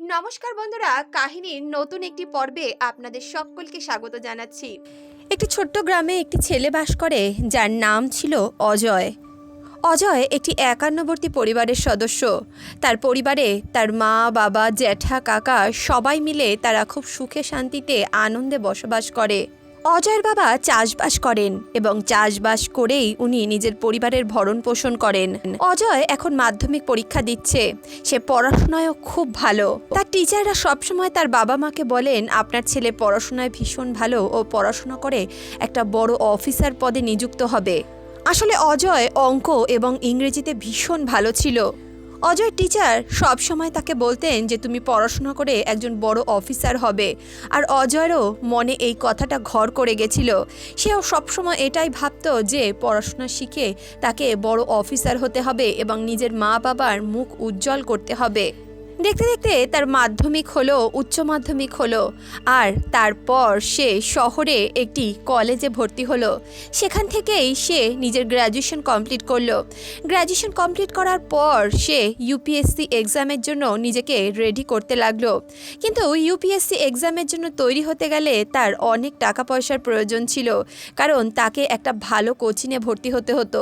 নমস্কার বন্ধুরা, কাহিনীর নতুন একটি পর্বে আপনাদের সকলকে স্বাগত জানাচ্ছি। একটি ছোট্ট গ্রামে একটি ছেলে বাস করে, যার নাম ছিল অজয়। অজয় একটি একান্নবর্তী পরিবারের সদস্য। তার পরিবারে তার মা, বাবা, জ্যাঠা, কাকা সবাই মিলে তারা খুব সুখে শান্তিতে আনন্দে বসবাস করে। অজয়ের বাবা চাষবাস করেন এবং চাষবাস করেই উনি নিজের পরিবারের ভরণ পোষণ করেন। অজয় এখন মাধ্যমিক পরীক্ষা দিচ্ছে। সে পড়াশোনায়ও খুব ভালো। তার টিচাররা সবসময় তার বাবা মাকে বলেন, আপনার ছেলে পড়াশোনায় ভীষণ ভালো। ও পড়াশোনা করে একটা বড় অফিসার পদে নিযুক্ত হবে। আসলে অজয় অঙ্ক এবং ইংরেজিতে ভীষণ ভালো ছিল। অজয় টিচার সব সময় তাকে বলতেন যে তুমি পড়াশোনা করে একজন বড় অফিসার হবে। আর অজয়েরও মনে এই কথাটা ঘর করে গেছিল। সেও সবসময় এটাই ভাবত যে পড়াশোনা শিখে তাকে বড় অফিসার হতে হবে এবং নিজের মা বাবার মুখ উজ্জ্বল করতে হবে। দেখতে দেখতে তার মাধ্যমিক হলো, উচ্চ মাধ্যমিক হলো, আর তারপর সে শহরে একটি কলেজে ভর্তি হলো। সেখান থেকেই সে নিজের গ্র্যাজুয়েশন কমপ্লিট করল। গ্র্যাজুয়েশন কমপ্লিট করার পর সে ইউপিএসসি এক্সামের জন্য নিজেকে রেডি করতে লাগল। কিন্তু ইউপিএসসি এক্সামের জন্য তৈরি হতে গেলে তার অনেক টাকা পয়সার প্রয়োজন ছিল, কারণ তাকে একটা ভালো কোচিংয়ে ভর্তি হতে হতো।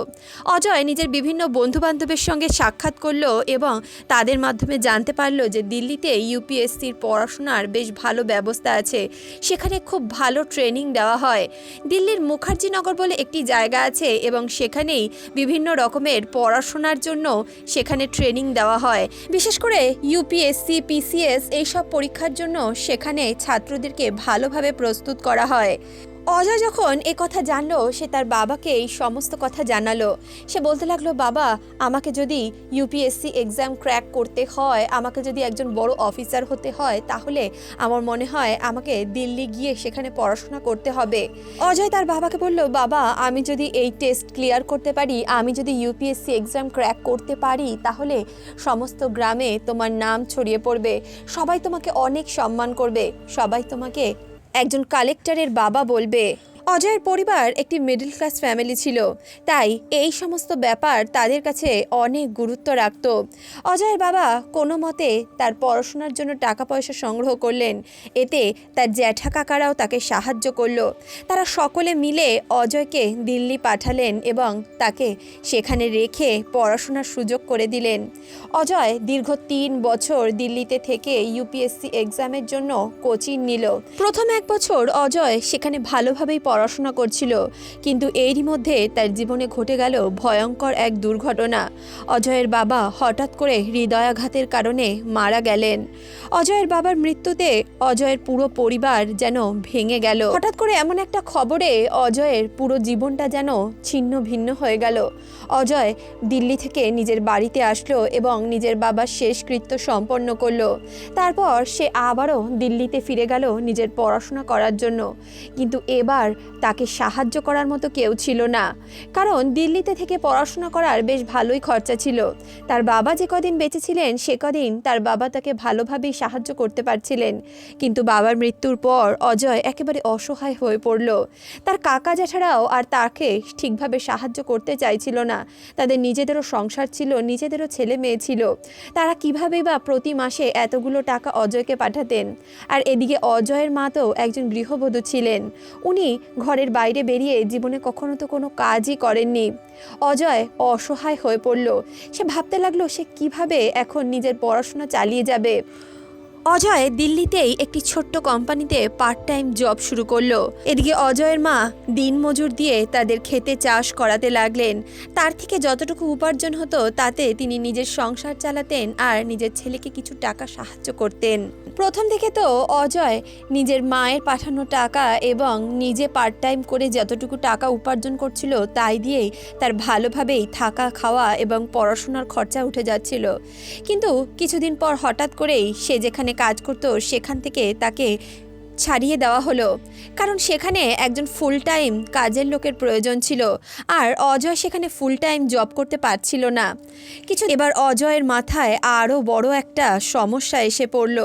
অজয় নিজের বিভিন্ন বন্ধুবান্ধবের সঙ্গে সাক্ষাৎ করল এবং তাদের মাধ্যমে জানতে পারল যে দিল্লিতে ইউপিএসসির পড়াশোনার বেশ ভালো ব্যবস্থা আছে। সেখানে খুব ভালো ট্রেনিং দেওয়া হয়। দিল্লির মুখার্জিনগর বলে একটি জায়গা আছে এবং সেখানেই বিভিন্ন রকমের পড়াশোনার জন্য সেখানে ট্রেনিং দেওয়া হয়। বিশেষ করে ইউপিএসসি, পিসিএস এইসব পরীক্ষার জন্য সেখানে ছাত্রদেরকে ভালোভাবে প্রস্তুত করা হয়। অজয় যখন এ কথা জানলো, সে তার বাবাকে এই সমস্ত কথা জানালো। সে বলতে লাগল, বাবা, আমাকে যদি ইউপিএসসি এক্সাম ক্র্যাক করতে হয়, আমাকে যদি একজন বড় অফিসার হতে হয়, তাহলে আমার মনে হয় আমাকে দিল্লি গিয়ে সেখানে পড়াশোনা করতে হবে। অজয় তার বাবাকে বলল, বাবা, আমি যদি এই টেস্ট ক্লিয়ার করতে পারি, আমি যদি ইউপিএসসি এক্সাম ক্র্যাক করতে পারি, তাহলে সমস্ত গ্রামে তোমার নাম ছড়িয়ে পড়বে। সবাই তোমাকে অনেক সম্মান করবে। সবাই তোমাকে একজন কালেক্টরের বাবা বলবে অজয়ের পরিবার একটি মিডল ক্লাস ফ্যামিলি ছিল। তাই এই সমস্ত ব্যাপার তাদের কাছে অনেক গুরুত্ব রাখত। অজয়ের বাবা কোনো মতে তার পড়াশোনার জন্য টাকা পয়সা সংগ্রহ করলেন। এতে তার জ্যাঠা কাকারাও তাকে সাহায্য করল। তারা সকলে মিলে অজয়কে দিল্লি পাঠালেন এবং তাকে সেখানে রেখে পড়াশোনার সুযোগ করে দিলেন। অজয় দীর্ঘ তিন বছর দিল্লিতে থেকে ইউপিএসসি এক্সামের জন্য কোচিং নিল। প্রথম এক বছর অজয় সেখানে ভালোভাবেই পড়াশোনা করছিল। কিন্তু এরই মধ্যে তার জীবনে ঘটে গেল ভয়ঙ্কর এক দুর্ঘটনা। অজয়ের বাবা হঠাৎ করে হৃদয়াঘাতের কারণে মারা গেলেন। অজয়ের বাবার মৃত্যুতে অজয়ের পুরো পরিবার যেন ভেঙে গেল। হঠাৎ করে এমন একটা খবরে অজয়ের পুরো জীবনটা যেন ছিন্ন ভিন্ন হয়ে গেল। অজয় দিল্লি থেকে নিজের বাড়িতে আসলো এবং নিজের বাবার শেষকৃত্য সম্পন্ন করল। তারপর সে আবারও দিল্লিতে ফিরে গেল নিজের পড়াশোনা করার জন্য। কিন্তু এবার তাকে সাহায্য করার মতো কেউ ছিল না। কারণ দিল্লিতে থেকে পড়াশোনা করার বেশ ভালোই খরচা ছিল। তার বাবা যে কদিন বেঁচে ছিলেন, সে কদিন তার বাবা তাকে ভালোভাবেই সাহায্য করতে পারছিলেন। কিন্তু বাবার মৃত্যুর পর অজয় একেবারে অসহায় হয়ে পড়ল। তার কাকা জ্যাঠারাও আর তাকে ঠিকভাবে সাহায্য করতে চাইছিল না। তাদের নিজেদেরও সংসার ছিল, নিজেদেরও ছেলে মেয়ে ছিল। তারা কিভাবেই বা প্রতি মাসে এতগুলো টাকা অজয়কে পাঠাতেন? আর এদিকে অজয়ের মা তো একজন গৃহবধূ ছিলেন। উনি ঘরের বাইরে বেরিয়ে জীবনে কখনো তো কোনো কাজই করেননি। অজয় অসহায় হয়ে পড়ল। সে ভাবতে লাগল সে কীভাবে এখন নিজের পড়াশোনা চালিয়ে যাবে। অজয় দিল্লিতেই একটি ছোট্ট কোম্পানিতে পার্ট টাইম জব শুরু করল। এদিকে অজয়ের মা দিনমজুর দিয়ে তাদের খেতে চাষ করাতে লাগলেন। তার থেকে যতটুকু উপার্জন হতো, তাতে তিনি নিজের সংসার চালাতেন আর নিজের ছেলেকে কিছু টাকা সাহায্য করতেন। প্রথম থেকে তো অজয় নিজের মায়ের পাঠানো টাকা এবং নিজে পার্ট টাইম করে যতটুকু টাকা উপার্জন করছিল, তাই দিয়েই তার ভালোভাবেই থাকা, খাওয়া এবং পড়াশোনার খরচা উঠে যাচ্ছিল। কিন্তু কিছুদিন পর হঠাৎ করেই সে যেখানে কাজ করতো, সেখান থেকে তাকে ছাড়িয়ে দেওয়া হলো। কারণ সেখানে একজন ফুল টাইম কাজের লোকের প্রয়োজন ছিল, আর অজয় সেখানে ফুল টাইম জব করতে পারছিল না। কিছু এবার অজয়ের মাথায় আরও বড় একটা সমস্যা এসে পড়ল।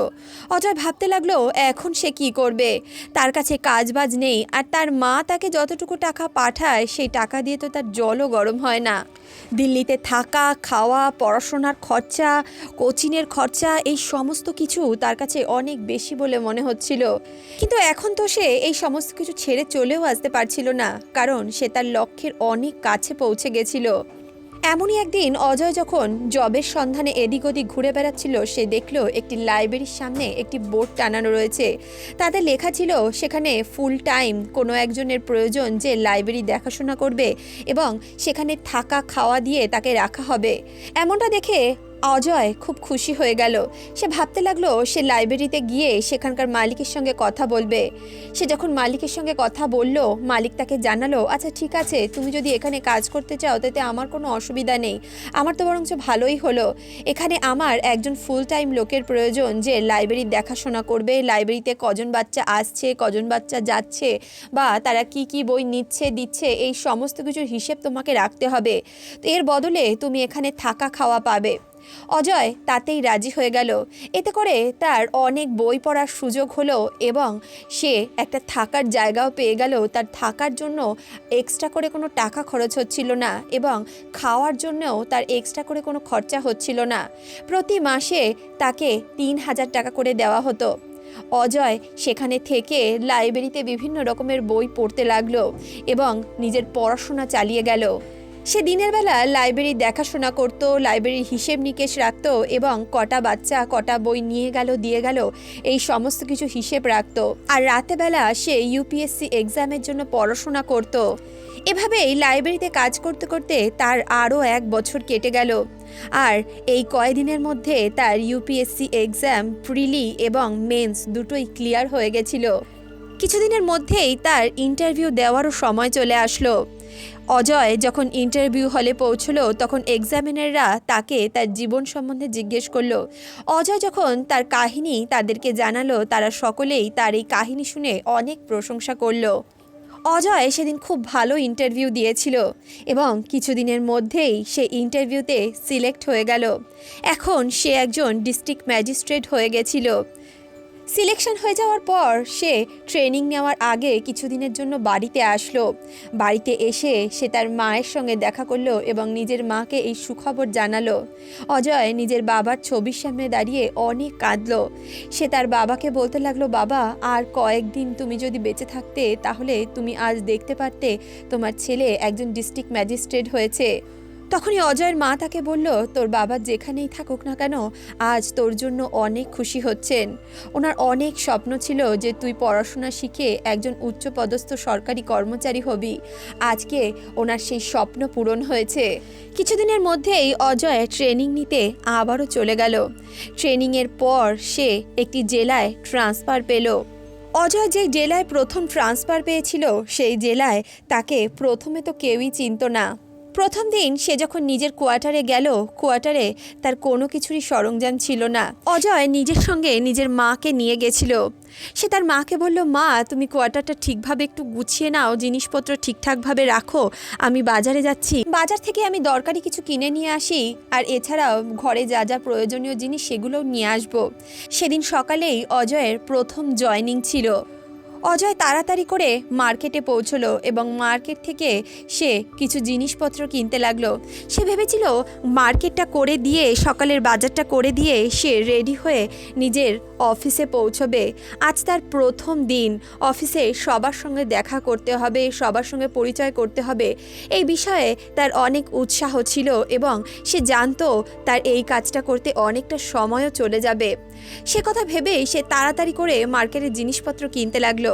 অজয় ভাবতে লাগল, এখন সে কি করবে? তার কাছে কাজ বাজ নেই, আর তার মা তাকে যতটুকু টাকা পাঠায়, সেই টাকা দিয়ে তো তার জলও গরম হয় না। দিল্লিতে থাকা, খাওয়া, পড়াশোনার খরচা, কোচিংয়ের খরচা, এই সমস্ত কিছু তার কাছে অনেক বেশি বলে মনে হচ্ছিল। কিন্তু এখন তো সে এই সমস্ত কিছু ছেড়ে চলেও আসতে পারছিল না, কারণ সে তার লক্ষ্যের অনেক কাছে পৌঁছে গেছিল। এমনই একদিন অজয় যখন জবের সন্ধানে এদিক ওদিক ঘুরে বেড়াচ্ছিল, সে দেখল একটি লাইব্রেরির সামনে একটি বোর্ড টানানো রয়েছে। তাতে লেখা ছিল, সেখানে ফুল টাইম, কোনো একজনের প্রয়োজন যে লাইব্রেরি দেখাশোনা করবে এবং সেখানে থাকা খাওয়া দিয়ে তাকে রাখা হবে। এমনটা দেখে অজয় খুব খুশি হয়ে গেল। সে ভাবতে লাগল সে লাইব্রেরিতে গিয়ে সেখানকার মালিকের সঙ্গে কথা বলবে। সে যখন মালিকের সঙ্গে কথা বলল, মালিক তাকে জানালো আচ্ছা ঠিক আছে, তুমি যদি এখানে কাজ করতে চাও, তাতে আমার কোনো অসুবিধা নেই। আমার তো বরঞ্চ ভালোই হলো। এখানে আমার একজন ফুল টাইম লোকের প্রয়োজন যে লাইব্রেরির দেখাশোনা করবে, লাইব্রেরিতে কজন বাচ্চা আসছে, কজন বাচ্চা যাচ্ছে, বা তারা কি কি বই নিচ্ছে, দিচ্ছে, এই সমস্ত কিছুর হিসেব তোমাকে রাখতে হবে। তো এর বদলে তুমি এখানে থাকা খাওয়া পাবে। অজয় তাতেই রাজি হয়ে গেল। এতে করে তার অনেক বই পড়ার সুযোগ হলো এবং সে একটা থাকার জায়গাও পেয়ে গেল। তার থাকার জন্য এক্সট্রা করে কোনো টাকা খরচ হচ্ছিল না এবং খাওয়ার জন্যও তার এক্সট্রা করে কোনো খরচা হচ্ছিল না। প্রতি মাসে তাকে তিন হাজার টাকা করে দেওয়া হতো। অজয় সেখানে থেকে লাইব্রেরিতে বিভিন্ন রকমের বই পড়তে লাগল এবং নিজের পড়াশোনা চালিয়ে গেল। সে দিনের বেলা লাইব্রেরি দেখাশোনা করত লাইব্রেরির হিসেব নিকেশ রাখত এবং কটা বাচ্চা, কটা বই নিয়ে গেল, দিয়ে গেল, এই সমস্ত কিছু হিসেব রাখত। আর রাতে বেলা সে ইউপিএসসি এক্সামের জন্য পড়াশোনা করত। এভাবেই লাইব্রেরিতে কাজ করতে করতে তার আরও এক বছর কেটে গেল। আর এই কয়দিনের মধ্যে তার ইউপিএসসি এক্সাম প্রিলি এবং মেন্স দুটোই ক্লিয়ার হয়ে গেছিল। কিছুদিনের মধ্যেই তার ইন্টারভিউ দেওয়ারও সময় চলে আসলো। অজয় যখন ইন্টারভিউ হলে পৌঁছলো, তখন এক্সামিনাররা তাকে তার জীবন সম্বন্ধে জিজ্ঞেস করল। অজয় যখন তার কাহিনী তাদেরকে জানালো, তারা সকলেই তার এই কাহিনী শুনে অনেক প্রশংসা করল। অজয় সেদিন খুব ভালো ইন্টারভিউ দিয়েছিল এবং কিছুদিনের মধ্যেই সে ইন্টারভিউতে সিলেক্ট হয়ে গেল। এখন সে একজন ডিস্ট্রিক্ট ম্যাজিস্ট্রেট হয়ে গেছিল। সিলেকশন হয়ে যাওয়ার পর সে ট্রেনিং নেওয়ার আগে কিছুদিনের জন্য বাড়িতে আসলো। বাড়িতে এসে সে তার মায়ের সঙ্গে দেখা করল এবং নিজের মাকে এই সুখবর জানালো। অজয় নিজের বাবার ছবির সামনে দাঁড়িয়ে অনেক কাঁদলো। সে তার বাবাকে বলতে লাগল, বাবা, আর কয়েকদিন তুমি যদি বেঁচে থাকতে, তাহলে তুমি আজ দেখতে পারতে তোমার ছেলে একজন ডিস্ট্রিক্ট ম্যাজিস্ট্রেট হয়েছে। তখনই অজয়ের মা তাকে বলল, তোর বাবা যেখানেই থাকুক না কেন, আজ তোর জন্য অনেক খুশি হচ্ছেন। ওনার অনেক স্বপ্ন ছিল যে তুই পড়াশোনা শিখে একজন উচ্চপদস্থ সরকারি কর্মচারী হবি। আজকে ওনার সেই স্বপ্ন পূরণ হয়েছে। কিছুদিনের মধ্যেই অজয় ট্রেনিং নিতে আবারও চলে গেল। ট্রেনিংয়ের পর সে একটি জেলায় ট্রান্সফার পেল। অজয় যে জেলায় প্রথম ট্রান্সফার পেয়েছিল, সেই জেলায় তাকে প্রথমে তো কেউই চিনত না। প্রথম দিন সে যখন নিজের কোয়ার্টারে গেল, কোয়ার্টারে তার কোনো কিছুরই সরঞ্জাম ছিল না। অজয় নিজের সঙ্গে নিজের মাকে নিয়ে গেছিল। সে তার মাকে বলল, মা, তুমি কোয়ার্টারটা ঠিকভাবে একটু গুছিয়ে নাও, জিনিসপত্র ঠিকঠাকভাবে রাখো, আমি বাজারে যাচ্ছি। বাজার থেকে আমি দরকারি কিছু কিনে নিয়ে আসি, আর এছাড়াও ঘরে যা যা প্রয়োজনীয় জিনিস সেগুলোও নিয়ে আসব। সেদিন সকালেই অজয়ের প্রথম জয়নিং ছিল। অজয় তাড়াতাড়ি করে মার্কেটে পৌঁছলো এবং মার্কেট থেকে সে কিছু জিনিসপত্র কিনতে লাগল। সে ভেবেছিল মার্কেটটা করে দিয়ে, সকালের বাজারটা করে দিয়ে সে রেডি হয়ে নিজের অফিসে পৌঁছবে। আজ তার প্রথম দিন। অফিসে সবার সঙ্গে দেখা করতে হবে, সবার সঙ্গে পরিচয় করতে হবে। এই বিষয়ে তার অনেক উৎসাহ ছিল এবং সে জানতো তার এই কাজটা করতে অনেকটা সময়ও চলে যাবে। সে কথা ভেবেই সে তাড়াতাড়ি করে মার্কেটের জিনিসপত্র কিনতে লাগল।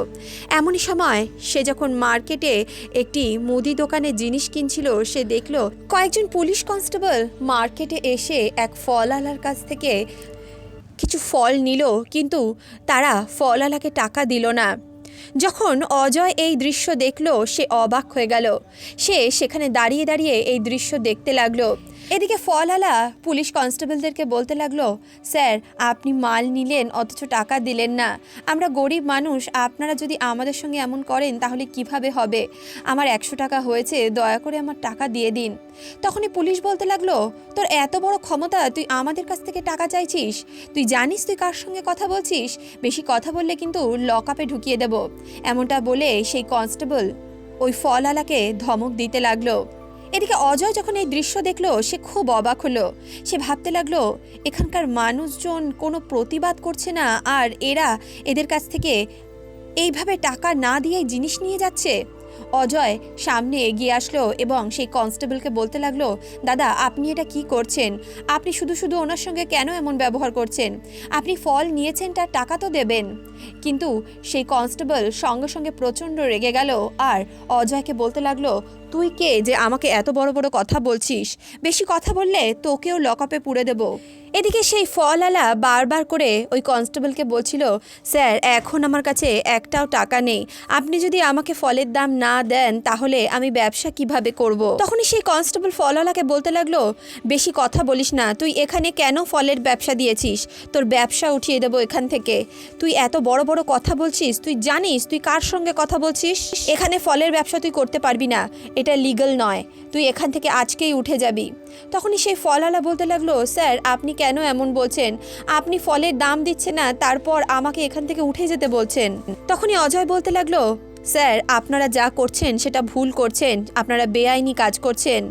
এমনই সময় সে যখন মার্কেটে একটি মুদি দোকানে জিনিস কিনছিল, সে দেখল কয়েকজন পুলিশ কনস্টেবল মার্কেটে এসে এক ফলওয়ালার কাছ থেকে কিছু ফল নিল, কিন্তু তারা ফলওয়ালাকে টাকা দিল না। যখন অজয় এই দৃশ্য দেখল, সে অবাক হয়ে গেল। সে সেখানে দাঁড়িয়ে দাঁড়িয়ে এই দৃশ্য দেখতে লাগল। এদিকে ফলওয়ালা পুলিশ কনস্টেবলদেরকে বলতে লাগল, স্যার, আপনি মাল নিলেন, অথচ টাকা দিলেন না। আমরা গরিব মানুষ, আপনারা যদি আমাদের সঙ্গে এমন করেন, তাহলে কীভাবে হবে? আমার একশো টাকা হয়েছে, দয়া করে আমার টাকা দিয়ে দিন। তখনই পুলিশ বলতে লাগল, তোর এত বড় ক্ষমতা, তুই আমাদের কাছ থেকে টাকা চাইছিস? তুই জানিস তুই কার সঙ্গে কথা বলছিস? বেশি কথা বললে কিন্তু লক আপে ঢুকিয়ে দেব। এমনটা বলে সেই কনস্টেবল ওই ফলওয়ালাকে ধমক দিতে লাগল। এদিকে অজয় যখন এই দৃশ্য দেখল, সে খুব অবাক হলো। সে ভাবতে লাগল, এখানকার মানুষজন কোনো প্রতিবাদ করছে না, আর এরা এদের কাছ থেকে এইভাবে টাকা না দিয়ে জিনিস নিয়ে যাচ্ছে? অজয় সামনে এগিয়ে আসলো এবং সেই কনস্টেবলকে বলতে লাগল, দাদা, আপনি এটা কি করছেন? আপনি শুধু শুধু ওনার সঙ্গে কেন এমন ব্যবহার করছেন? আপনি ফল নিয়েছেন, তার টাকা তো দেবেন। কিন্তু সেই কনস্টেবল সঙ্গে সঙ্গে প্রচণ্ড রেগে গেল আর অজয়কে বলতে লাগল, তুই কে যে আমাকে এত বড় বড় কথা বলছিস? বেশি কথা বললে তোকেও লকআপে পুড়ে দেব। এদিকে সেই ফলওয়ালা বারবার করে ওই কনস্টেবলকে বলছিল, স্যার, এখন আমার কাছে একটাও টাকা নেই। আপনি যদি আমাকে ফলের দাম না দেন, তাহলে আমি ব্যবসা কীভাবে করব। তখনই সেই কনস্টেবল ফলওয়ালাকে বলতে লাগল, বেশি কথা বলিস না, তুই এখানে কেন ফলের ব্যবসা দিয়েছিস? তোর ব্যবসা উঠিয়ে দেবো এখান থেকে। তুই এত বড় বড় কথা বলছিস, তুই জানিস, তুই কার সঙ্গে কথা বলছিস? এখানে ফলের ব্যবসা তুই করতে পারবি না, এটা লিগাল নয়। তুই এখান থেকে আজকেই উঠে যাবি। তখনই সেই ফলওয়ালা বলতে লাগল, স্যার, আপনি কেন এমন বলছেন? আপনি ফলের দাম দিচ্ছেন না, তারপর আমাকে এখান থেকে উঠে যেতে বলছেন। তখনই অজয় বলতে লাগল, স্যার, আপনারা যা করছেন সেটা ভুল করছেন, আপনারা বেআইনি কাজ করছেন।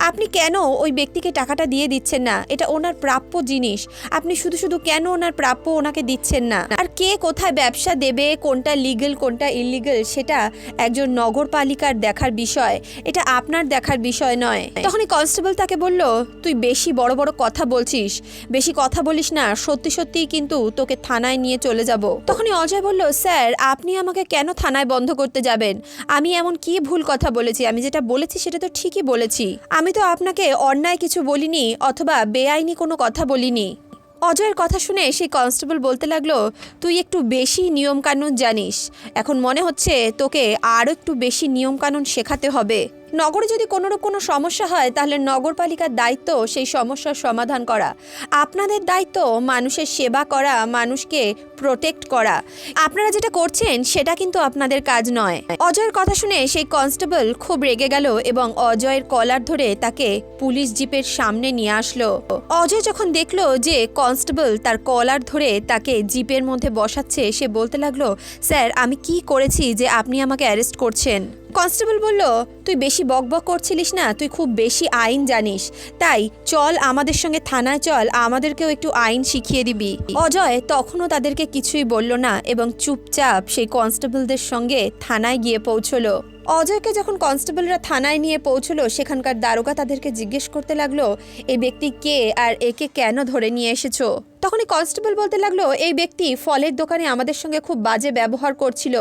আপনি কেন ওই ব্যক্তিকে টাকাটা দিয়ে দিচ্ছেন না? এটা ওনার প্রাপ্য জিনিস। আপনি শুধু শুধু কেন ওনার প্রাপ্য ওনাকে দিচ্ছেন না? আর কে কোথায় ব্যবসা দেবে, কোনটা লিগেল কোনটা ইলিগেল সেটা একজন নগরপালিকার দেখার বিষয়। এটা আপনার দেখার বিষয় নয়। তখনই কনস্টেবল তাকে বলল, তুই বেশি বড় বড় কথা বলছিস। বেশি কথা বলিস না, সত্যি সত্যিই কিন্তু তোকে থানায় নিয়ে চলে যাব। তখনই অজয় বলল, স্যার, আপনি আমাকে কেন থানায় বন্ধ করতে যাবেন? আমি এমন কি ভুল কথা বলেছি? আমি যেটা বলেছি সেটা তো ঠিকই বলেছি। আমি তো আপনাকে অন্যায় কিছু বলিনি অথবা বেআইনি কোনো কথা বলিনি। অজয়ের কথা শুনে সেই কনস্টেবল বলতে লাগল, তুই একটু বেশি নিয়মকানুন জানিস। এখন মনে হচ্ছে তোকে আরও একটু বেশি নিয়মকানুন শেখাতে হবে। নগরে যদি কোনোরূপ কোনো সমস্যা হয়, তাহলে নগরপালিকার দায়িত্ব সেই সমস্যার সমাধান করা। আপনাদের দায়িত্ব মানুষের সেবা করা, মানুষকে প্রোটেক্ট করা। আপনারা যেটা করছেন, সেটা কিন্তু আপনাদের কাজ নয়। অজয়ের কথা শুনে সেই কনস্টেবল খুব রেগে গেল এবং অজয়ের কলার ধরে তাকে পুলিশ জিপের সামনে নিয়ে আসলো। অজয় যখন দেখল যে কনস্টেবল তার কলার ধরে তাকে জিপের মধ্যে বসাচ্ছে, সে বলতে লাগল, স্যার, আমি কি করেছি যে আপনি আমাকে অ্যারেস্ট করছেন? কনস্টেবল বলল তুই বেশি বকবক করছিলিস না? তুই খুব বেশি আইন জানিস। তাই চল আমাদের সঙ্গে থানায় চল, আমাদেরকেও একটু আইন শিখিয়ে দিবি। অজয় তখনও তাদেরকে কিছুই বলল না এবং চুপচাপ সেই কনস্টেবলদের সঙ্গে থানায় গিয়ে পৌঁছলো। অজয়কে যখন কনস্টেবলরা থানায় নিয়ে পৌঁছলো, সেখানকার দারোগা তাদেরকে জিজ্ঞেস করতে লাগল এই ব্যক্তি কে আর একে কেন ধরে নিয়ে এসেছ? তখনই কনস্টেবল বলতে লাগল, এই ব্যক্তি ফলের দোকানে আমাদের সঙ্গে খুব বাজে ব্যবহার করছিল।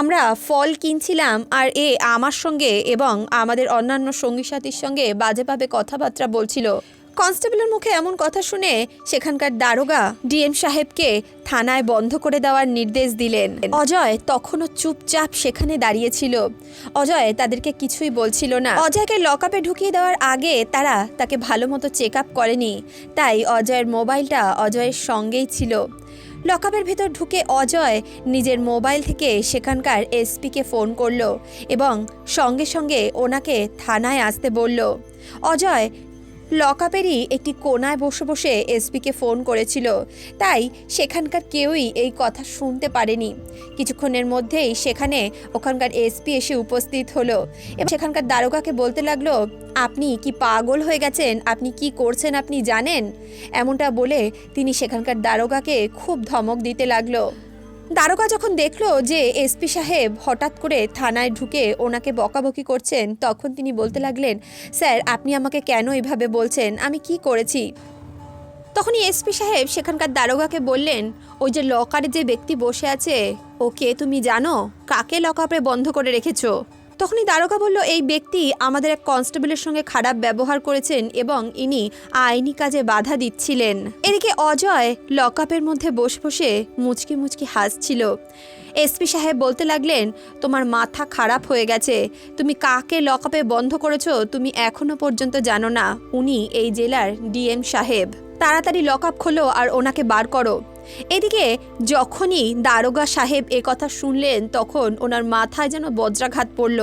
আমরা ফল কিনছিলাম আর এ আমার সঙ্গে এবং আমাদের অন্যান্য সঙ্গী সাথীর সঙ্গে বাজেভাবে কথাবার্তা বলছিল। কনস্টেবলের মুখে এমন কথা শুনে সেখানকার দারোগা ডিএম সাহেবকে থানায় বন্ধ করে দেওয়ার নির্দেশ দিলেন। অজয় তখনও চুপচাপ সেখানে দাঁড়িয়েছিল অজয় তাদেরকে কিছুই বলছিল না। অজয়কে লকআপে ঢুকিয়ে দেওয়ার আগে তারা তাকে ভালো মতো চেক আপ করেনি। তাই অজয়ের মোবাইলটা অজয়ের সঙ্গেই ছিল। লকআপের ভেতর ঢুকে অজয় নিজের মোবাইল থেকে সেখানকার এসপিকে ফোন করল এবং সঙ্গে সঙ্গে ওনাকে থানায় আসতে বলল। অজয় লকআপেরই একটি কোনায় বসে বসে এসপিকে ফোন করেছিল। তাই সেখানকার কেউই এই কথা শুনতে পারেনি। কিছুক্ষণের মধ্যেই সেখানে ওখানকার এসপি এসে উপস্থিত হলো এবং সেখানকার দারোগাকে বলতে লাগল, আপনি কি পাগল হয়ে গেছেন? আপনি কি করছেন আপনি জানেন? এমনটা বলে তিনি সেখানকার দারোগাকে খুব ধমক দিতে লাগল। দারোগা যখন দেখল যে এসপি সাহেব হঠাৎ করে থানায় ঢুকে ওনাকে বকাবকি করছেন, তখন তিনি বলতে লাগলেন, স্যার, আপনি আমাকে কেন এভাবে বলছেন? আমি কি করেছি? তখনই এসপি সাহেব সেখানকার দারোগাকে বললেন, ওই যে লকারে যে ব্যক্তি বসে আছে ও কে তুমি জানো? কাকে লকআপে বন্ধ করে রেখেছো? তখনই দ্বারকা বলল, এই ব্যক্তি আমাদের এক কনস্টেবলের সঙ্গে খারাপ ব্যবহার করেছেন এবং ইনি আইনি কাজে বাধা দিচ্ছিলেন। এদিকে অজয় লকআপের মধ্যে বসে বসে মুচকি মুচকি হাসছিল। এসপি সাহেব বলতে লাগলেন, তোমার মাথা খারাপ হয়ে গেছে। তুমি কাকে লকআপে বন্ধ করেছ তুমি এখনও পর্যন্ত জানো না। উনি এই জেলার ডিএম সাহেব। তাড়াতাড়ি লকআপ খোলো আর ওনাকে বার করো। এদিকে যখনই দারোগা সাহেব এ কথা শুনলেন, তখন ওনার মাথায় যেন বজ্রাঘাত পড়ল।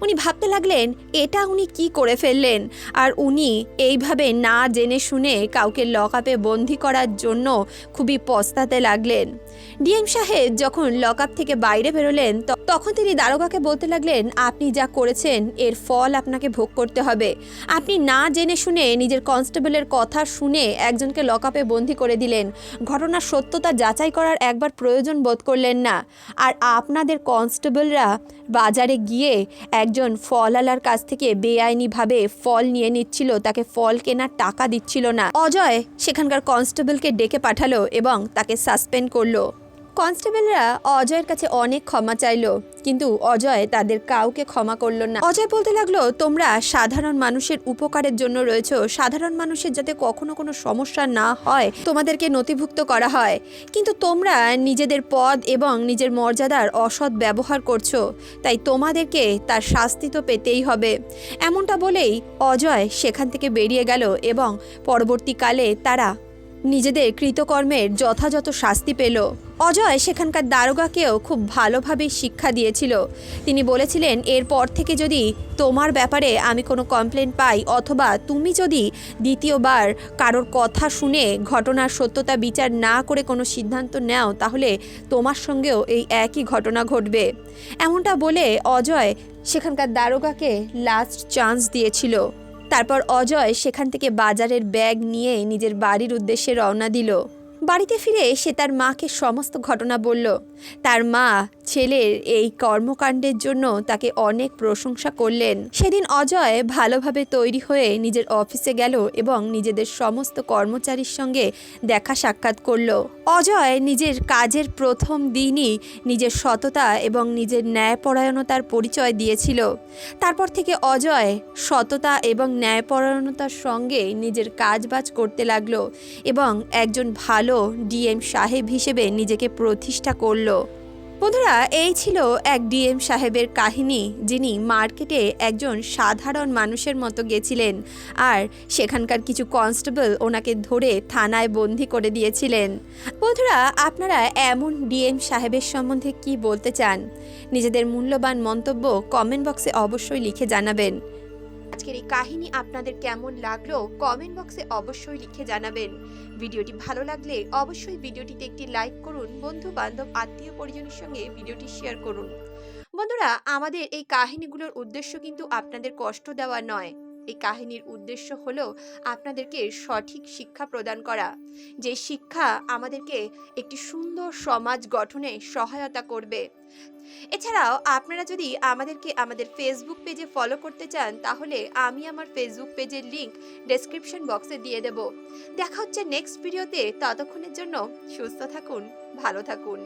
উনি ভাবতে লাগলেন, এটা উনি কি করে ফেললেন? আর উনি এইভাবে না জেনে শুনে কাউকে লকআপে বন্দি করার জন্য খুবই পস্তাতে লাগলেন। ডিএম সাহেব যখন লকআপ থেকে বাইরে বেরোলেন তখন তিনি দারোগাকে বলতে লাগলেন, আপনি যা করেছেন, এর ফল আপনাকে ভোগ করতে হবে। আপনি না জেনে শুনে নিজের কনস্টেবলের কথা শুনে একজনকে লকআপে বন্দি করে দিলেন। ঘটনার সত্যতা যাচাই করার একবার প্রয়োজন বোধ করলেন না। আর আপনাদের কনস্টেবলরা বাজারে গিয়ে একজন ফলওয়ালার কাছ থেকে বেআইনিভাবে ফল নিয়ে নিচ্ছিল, তাকে ফল কেনার টাকা দিচ্ছিল না। অজয় সেখানকার কনস্টেবলকে ডেকে পাঠালো এবং তাকে সাসপেন্ড করল। কনস্টেবলরা অজয়ের কাছে অনেক ক্ষমা চাইলো, কিন্তু অজয় তাদের কাউকে ক্ষমা করল না। অজয় বলতে লাগল, তোমরা সাধারণ মানুষের উপকারের জন্য রয়েছো। সাধারণ মানুষের যাতে কখনো কোনো সমস্যা না হয়, তোমাদেরকে নথিভুক্ত করা হয়। কিন্তু তোমরা নিজেদের পদ এবং নিজের মর্যাদার অসৎ ব্যবহার করছ। তাই তোমাদেরকে তার শাস্তি তো পেতেই হবে। এমনটা বলেই অজয় সেখান থেকে বেরিয়ে গেল এবং পরবর্তীকালে তারা নিজেদের কৃতকর্মের যথাযথ শাস্তি পেল। অজয় সেখানকার দারোগাকেও খুব ভালোভাবে শিক্ষা দিয়েছিল। তিনি বলেছিলেন, এরপর থেকে যদি তোমার ব্যাপারে আমি কোনো কমপ্লেন পাই অথবা তুমি যদি দ্বিতীয়বার কারোর কথা শুনে ঘটনার সত্যতা বিচার না করে কোনো সিদ্ধান্ত নাও, তাহলে তোমার সঙ্গেও এই একই ঘটনা ঘটবে। এমনটা বলে অজয় সেখানকার দারোগাকে লাস্ট চান্স দিয়েছিল। তারপর অজয় সেখান থেকে বাজারের ব্যাগ নিয়ে নিজের বাড়ির উদ্দেশ্যে রওনা দিল। বাড়িতে ফিরে সে তার মাকে সমস্ত ঘটনা বলল। তার মা, ছেলের এই কর্মকাণ্ডের জন্য তাকে অনেক প্রশংসা করলেন। সেদিন অজয় ভালোভাবে তৈরি হয়ে নিজের অফিসে গেল এবং নিজেদের সমস্ত কর্মচারীর সঙ্গে দেখা সাক্ষাৎ করল। অজয় নিজের কাজের প্রথম দিনই নিজের সততা এবং নিজের ন্যায়পরায়ণতার পরিচয় দিয়েছিল। তারপর থেকে অজয় সততা এবং ন্যায়পরায়ণতার সঙ্গে নিজের কাজবাজ করতে লাগল এবং একজন ভালো ডিএম সাহেব হিসেবে নিজেকে প্রতিষ্ঠা করল। বন্ধুরা, এই ছিল এক ডিএম সাহেবের কাহিনী, যিনি মার্কেটে একজন সাধারণ মানুষের মতো গেছিলেন আর সেখানকার কিছু কনস্টেবল ওনাকে ধরে থানায় বন্দি করে দিয়েছিলেন। বন্ধুরা, আপনারা এমন ডিএম সাহেবের সম্বন্ধে কি বলতে চান? নিজেদের মূল্যবান মন্তব্য কমেন্ট বক্সে অবশ্যই লিখে জানাবেন। আজকের এই কাহিনী আপনাদের কেমন লাগল কমেন্ট বক্সে অবশ্যই লিখে জানাবেন। ভিডিওটি ভালো লাগলে অবশ্যই ভিডিওটিতে একটি লাইক করুন বন্ধু বান্ধব আত্মীয় পরিজনের সঙ্গে ভিডিওটি শেয়ার করুন। বন্ধুরা, আমাদের এই কাহিনীগুলোর উদ্দেশ্য কিন্তু আপনাদের কষ্ট দেওয়া নয়। এই কাহিনীর উদ্দেশ্য হলো আপনাদেরকে সঠিক শিক্ষা প্রদান করা। যে শিক্ষা আমাদেরকে একটি সুন্দর সমাজ গঠনে সহায়তা করবে। এছাড়াও আপনারা যদি আমাদেরকে আমাদের ফেসবুক পেজে ফলো করতে চান, তাহলে আমি আমার ফেসবুক পেজের লিংক ডেসক্রিপশন বক্সে দিয়ে দেব। দেখা হচ্ছে নেক্সট ভিডিওতে ততক্ষণের জন্য সুস্থ থাকুন, ভালো থাকুন।